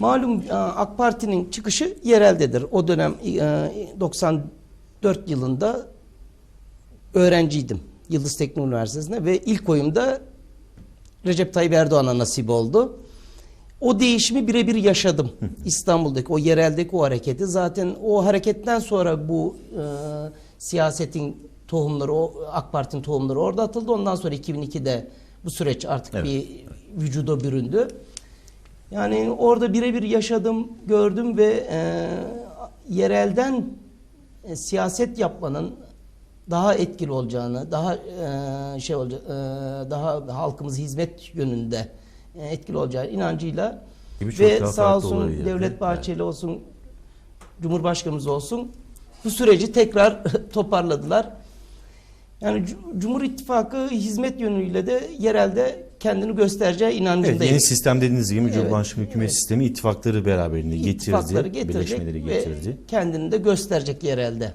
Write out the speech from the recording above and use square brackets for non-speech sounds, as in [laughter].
Malum e, AK Parti'nin çıkışı yereldedir. O dönem e, 94 yılında öğrenciydim Yıldız Teknik Üniversitesi'nde ve ilk oyumda Recep Tayyip Erdoğan'a nasip oldu. O değişimi birebir yaşadım. İstanbul'daki o yereldeki o hareketi. Zaten o hareketten sonra bu e, siyasetin tohumları, o AK Parti'nin tohumları orada atıldı. Ondan sonra 2002'de bu süreç artık Evet. bir vücuda büründü. Yani orada birebir yaşadım, gördüm ve e, yerelden e, siyaset yapmanın daha etkili olacağını, daha e, şey olacak, e, daha halkımız hizmet yönünde e, etkili olacağı inancıyla ve sağ olsun. Devlet Bahçeli olsun, Cumhurbaşkanımız olsun bu süreci tekrar [laughs] toparladılar. Yani Cu- Cumhur İttifakı hizmet yönüyle de yerelde kendini göstereceği Evet, inancındayım. yeni sistem dediğiniz gibi Evet, Cumhurbaşkanı hükümet evet. sistemi ittifakları beraberinde İttifakları getirdi, getirecek birleşmeleri ve getirdi. kendini de gösterecek yerelde.